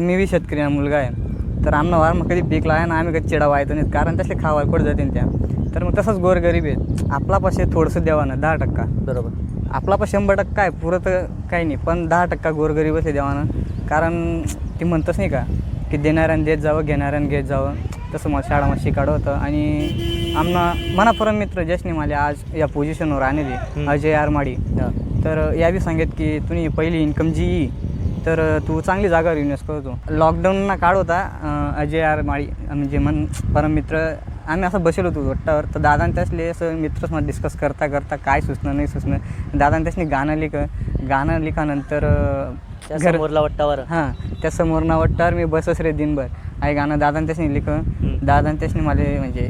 आम्ही बी शेतकरी मुलगा आहे. तर आमना वार मग कधी पीक लावा ना आम्ही कधी चिडा व्हायचं नाही. कारण तसले खावा कुठं जाते त्या. तर मग तसंच गोरगरीब आहे आपला पाशे थोडंसं द्यावा ना दहा टक्का. बरोबर. आपला पण शंभर टक्का आहे पुरं तर काही नाही. पण दहा टक्का गोरगरीब असे देवानं कारण ती म्हणतच नाही का की देणाऱ्यानं देत जावं घेणाऱ्यानं घेत जावं. तसं मला शाळामध्ये शिकाडं होतं. आणि आमना मनापर्यंत मित्र जसने मला आज या पोझिशनवर आणली. अजय आरमाडी. तर या बी सांगत की तुम्ही पहिली इन्कम जी तर तू चांगली जागावर इन्व्हेस्ट करतो लॉकडाऊनना काळ होता अजय आर माळी म्हणजे मन परम मित्र आम्ही असं बसेल होतो वट्टावर तर दादान त्यासले असं मित्रच मला डिस्कस करता करता काय सुचणं नाही सुचणं दादान त्यासनी गाणं लिख गाणं लिखानंतर अं, त्या घर समोरला वट्टावर. हां त्या समोर ना वट्टावर मी बसच रे दिनभर. आई गाणं दादान त्यासनी लिख दादान त्यासनी मला म्हणजे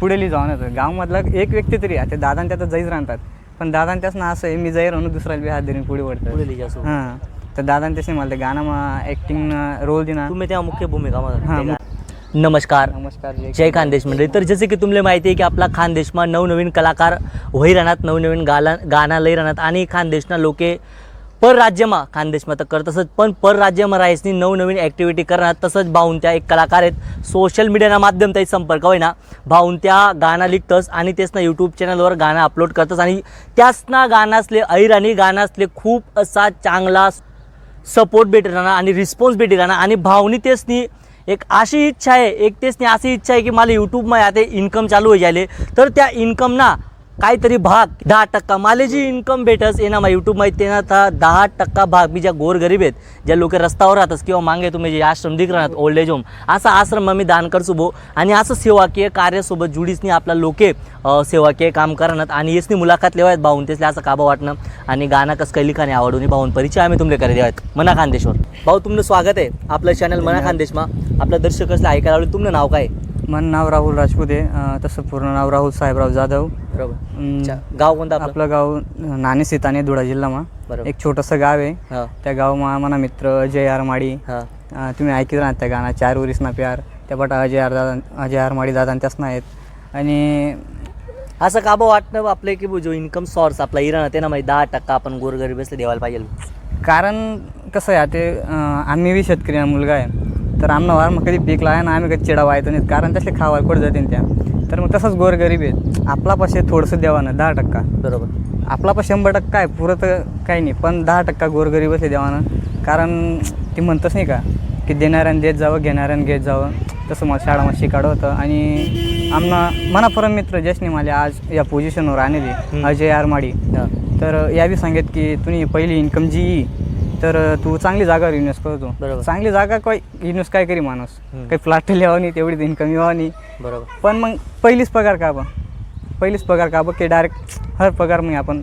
पुढे लिहि जाऊन होतं गावमधला एक व्यक्ती तरी आहे ते दादान त्यात जाईच राहतात पण दादान त्यास ना असं आहे मी जाई राहून दुसऱ्याला बी हात धरून पुढे असो हां. तर दादान त्यासनी मला ते गाणं ॲक्टिंग रोल दिना तुम्ही त्या मुख्य भूमिका मध्ये नमस्कार. नमस्कार जय खानदेश मंडळी. तर जसे की तुम्हाला माहिती आहे की आपला खानदेशमा नवनवीन कलाकार होई राहणार नवनवीन गाला गाणं लई राहणार आणि खानदेशना लोके परराज्यमा खानदेशमा तर करतच पण परराज्यमा राहायसनी नवनवीन ॲक्टिव्हिटी करणार. तसंच भाऊन त्या एक कलाकार आहेत. सोशल मीडियाना माध्यम त्याची संपर्क होईना. भाऊन त्या गाणं लिखतस आणि तेच ना यूट्यूब चॅनलवर गाणं अपलोड करतस आणि त्याच ना गाणं ऐर आणि गाणं असले खूप असा चांगला सपोर्ट भेटेल ना आणि रिस्पॉन्स भेटेल ना आणि भावनी तेचनी एक अशी इच्छा आहे एक तेचनी अशी इच्छा आहे की मला यूट्यूबमध्ये आता इन्कम चालू होई जायले. तर त्या इन्कम ना काहीतरी भाग. दहा टक्का माले जी इन्कम भेटस येणार मा यूट्यूब यूट्यूबमध्ये ते ना आता दहा टक्का भाग मी ज्या गोरगरीब आहेत ज्या लोक रस्त्यावर राहतात किंवा मागे तुम्ही जे आश्रम दिख राहतात ओल्ड एज होम असा आश्रम मी दान करसो भो. आणि असं सेवाकीय कार्यासोबत जुडीसनी आपला लोके सेवाकीय काम करणार. आणि येसनी मुलाखत लेवायत भाऊन तेसले असं काबा वाटणं? आणि गाणं कसं काही लिखाणे आवडून भाऊन परिचय आम्ही तुमले करे देवायत मना खानदेशवर. भाऊ तुमचं स्वागत आहे. आपलं चॅनल मना खानदेशमा. आपलं दर्शक असले ऐकायला आवडेल. तुमचं नाव काय? मन नाव राहुल राजपूत आहे तसं पूर्ण नाव राहुल साहेबराव जाधव. बरोबर. गाव कोणतं आपलं? गाव नाणे सीताने धुळा जिल्हामा एक छोटंसं गाव आहे. त्या गावमा मना मित्र अजय आर माडी तुम्ही ऐकत राहत त्या गाणं चार उरीस ना प्यार. त्या पटा अजय आर दादा अजय आर माडी दादा त्याच आहेत. आणि असं का बा वाटणं आपले की जो इन्कम सोर्स आपला इराण ते ना माहिती दहा टक्का आपण गोरगरीब असले देवायला पाहिजे. कारण कसं आहे ते आम्ही बी शेतकरी मुलगा आहे. तर आमना वार मग कधी पीक लावा ना आम्ही कधी चिडा व्हायचं नाही. कारण तसले खावा कुठं जाते त्या. तर मग तसंच गोरगरीब आहे. आपला पाशे थोडंसं द्यावा ना दहा टक्का. बरोबर. आपला पण शंभर टक्का आहे पुरं तर काही नाही. पण दहा टक्का गोरगरीब असे देवानं कारण ती म्हणतच नाही का की देणाऱ्यानं देत जावं घेणाऱ्यानं घेत जावं. तसं मला शाळामध्ये शिकाडं होतं. आणि आमना मनापर्यंत मित्र जसने मला आज या पोझिशनवर आणली. अजय आरमाडी. तर या बी सांगत की तुम्ही पहिली इन्कम जी तर तू चांगली जागावर इन्व्हेस्ट करतो बरोबर. चांगली जागा काय इन्व्हेस्ट काय करी माणूस? हम्म. काही फ्लॅट लिहावं नाही तेवढीच इन्कम नाही. बरोबर. पण मग पहिलीच पगार का बा पहिलीच पगार का बा की डायरेक्ट हर पगार मग आपण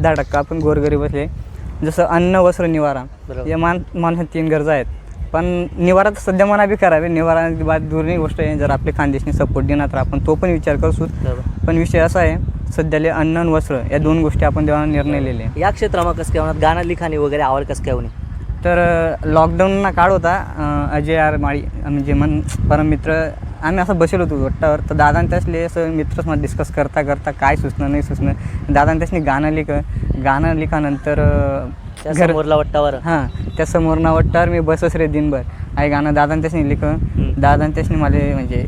दहा टक्का आपण गोरगरीब बसले जसं अन्न वस्त्र निवारा. बरोबर. या मान माणसात तीन गरजा आहेत. पण निवारा तर सध्या मना बी करावे. निवारा दूरनी गोष्ट आहे. जर आपले खानदेशने सपोर्ट देणार तर आपण तो पण विचार बरोबर. पण विषय असा आहे सध्याले अन्न आणि वस्त्र या दोन गोष्टी आपण देवाना निर्णय लिहिले. या क्षेत्रामध्ये कसं काय होणार? गाणं लिखाणी वगैरे आवड कसं काय होणे? तर लॉकडाऊनना काळ होता. अजय आर माळी म्हणजे मन परम मित्र आम्ही असं बसेल होतो वट्टावर. तर दादान त्यासले असं मित्रच मला डिस्कस करता करता काय सुचणं नाही सुचणं. दादान त्यासनी गाणं लिख गाणं लिखानंतर त्या घर समोरला वट्टावर. हां त्या समोर ना वट्टावर मी बसच रे दिनभर. आई गाणं दादान त्यासनी लिख. दादान त्यासनी मला म्हणजे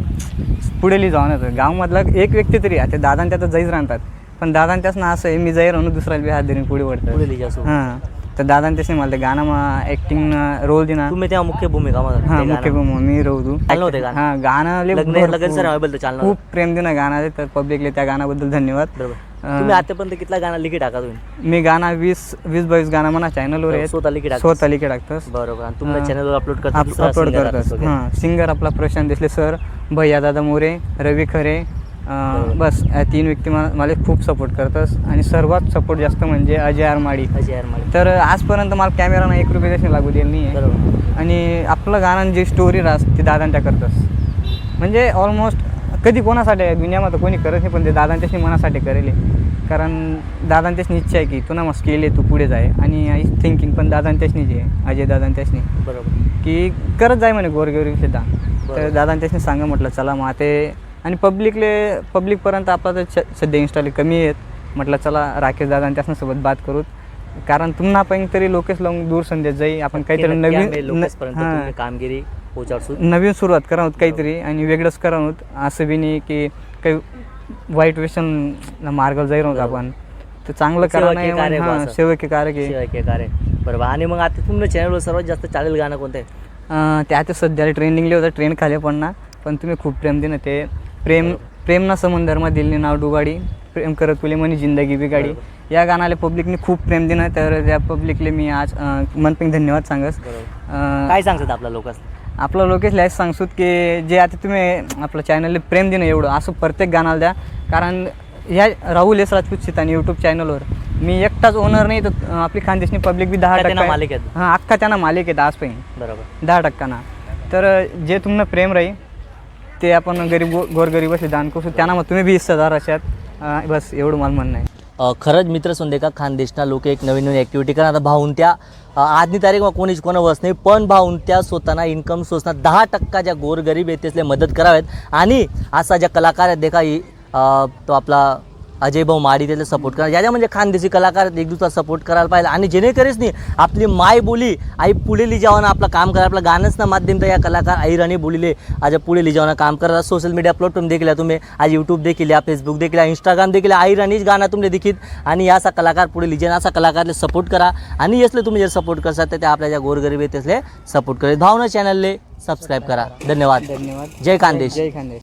पुढे लिहि जाऊन होतं गावमधला एक व्यक्ती तरी आहे ते दादान त्यात जाईच राहतात पण दादान त्यास ना असं आहे मी जाई राहून दुसऱ्याला बी हात धरून पुढे वळतं पुढे लिहिजा असो हां तर दादा त्यासनी मला ते गाणं ॲक्टिंग रोल दिना. तुम्ही तेव्हा मुख्य भूमिका हां मुख्य भूम मी राहू चाललं होतं गाणं? हां गाणं लय लग्न भरपूर- लग्न सर बोलतो चालणार खूप प्रेम दिना गाणं आहे, तर पब्लिकले त्या गाण्याबद्दल धन्यवाद. बरोबर. तुम्ही आतापर्यंत कितला गाणं लिखी टाका तुम्ही? मी गाणं वीस वीस बावीस गाणं म्हणा चॅनलवर आहेत. स्वतः लिखी टाका स्वतः लिखे टाकतोस. बरोबर. आणि तुमच्या हां. चॅनलवर अपलोड करता दुसरा अपलोड singer करतोस. artist वगैरे. हां. सिंगर आपला प्रशांत देसले सर भैया दादा मोरे रवी खरे अं. बस या तीन व्यक्ती मला मला खूप सपोर्ट करतस. आणि सर्वात सपोर्ट जास्त म्हणजे अजय आरमाडी. अजय अरमाळे. तर आजपर्यंत मला कॅमेरानं एक रुपये देखील लागू दिला नाही आहे बरोबर. आणि आपलं गाणं जी स्टोरी राहस ती दादांच्या करतस. म्हणजे ऑलमोस्ट कधी कोणासाठी आहे दुनियामध्ये कोणी करत नाही पण ते दादांच्याशी मनासाठी करेल कारण दादांच्याशी इच्छा आहे की तू ना मस्त केले तू पुढे जाय. आणि आई थिंकिंग पण दादांच्याशी जी आहे अजय दादांच्याशी बरोबर. की करत जाय म्हणे गोरगोरी सुद्धा. तर दादांच्याशी सांगा म्हटलं चला मग ते आणि पब्लिकले पब्लिकपर्यंत आपला तर सध्या इन्स्टाले कमी आहेत. म्हटलं चला राकेश दादा त्याच्यासोबत बात करूत. कारण तुम्हाला पण तरी लोकेश लावून दूर संदेश जाई. आपण काहीतरी नवीन हां. कामगिरी नवीन सुरुवात करा आहोत काहीतरी आणि वेगळंच करा आहोत असं बी नाही की काही वाईट व्यसन मार्गाला जाईल आहोत आपण. तर चांगलं करा सेवकीय कार्य हां असं. शिवाय के कार्य. बरोबर. आणि मग आता तुमच्या चॅनलवर सर्वात जास्त चालेल गाणं कोणतं आहे? अं, ते आता सध्याला ट्रेंडिंगले होतं ट्रेन खाली पडणार पण तुम्ही खूप प्रेम दिनं ते. प्रेम प्रेम ना समंदरमा दिलनी नाव डुगाडी. प्रेम करत तुले म्हणे जिंदगी बिगाडी. या गाण्याला पब्लिकने खूप प्रेम दिनं तर त्या पब्लिकले मी आज मनपिंग धन्यवाद सांगस. बरोबर. अं, काय सांगतात आपला लोक आपलं लोकेश लाईफ सांगसूत की जे आता तुम्ही आपलं चॅनलला प्रेम देणं एवढं असं प्रत्येक गाण्याला द्या. कारण ह्या राहुल एस राजपूत सीतानी यूट्यूब चॅनलवर मी एकटाच ओनर नाही तर आपली खानदेशनी पब्लिक बी दहा टक्का मालिक आहेत. हां अख्खा त्यांना मालिक आहेत आजपर्यंत बरोबर. दहा टक्काना. तर जे तुम्हाला प्रेम राहील ते आपण गरीब गो गोरगरीब असे दान करू त्यांना मग तुम्ही बी हिस्सेदार अशात. बस एवढं मला म्हणणं आहे. खरंच मित्र सोंदे का खानदेशना लोक एक नवीन नवीन ॲक्टिव्हिटी करा आता भाऊन त्या आजनी तारीख मग कोणीच कोणा वस नाही. पण भाऊन त्या स्वतःना इन्कम सोर्सना दहा टक्का ज्या गोरगरीब आहेत त्यासले मदत करावेत. आणि असा ज्या कलाकार आहेत देखा ही तो आपला अजय भाऊ माडी त्याला सपोर्ट करा. ज्या म्हणजे खानदेशी कलाकार एक दुसरा सपोर्ट करायला पाहिजे आणि जेणेकरीच नाही आपली माय बोली आई पुढे लिजावानं आपलं काम करा. आपलं गाणंच ना माध्यम तर या कलाकार आई राणी बोलीले आज पुढे लिजावानं काम करा. सोशल मीडिया प्लॅटफॉर्म देखील आहे तुम्ही. आज यूट्यूब देखील आहे फेसबुक देखील आहे इंस्टाग्राम देखील आहे. आई राणीच गाणं तुम्ही देखील. आणि असा कलाकार पुढे लिजेन असा कलाकारले सपोर्ट करा. आणि यसले तुम्ही जर सपोर्ट करसाल तर ते आपल्या ज्या गोरगरीब आहेत त्यासले सपोर्ट करेल. भावना चॅनलले सबस्क्राईब करा. धन्यवाद. धन्यवाद. जय खानदेश. जय खानदेश.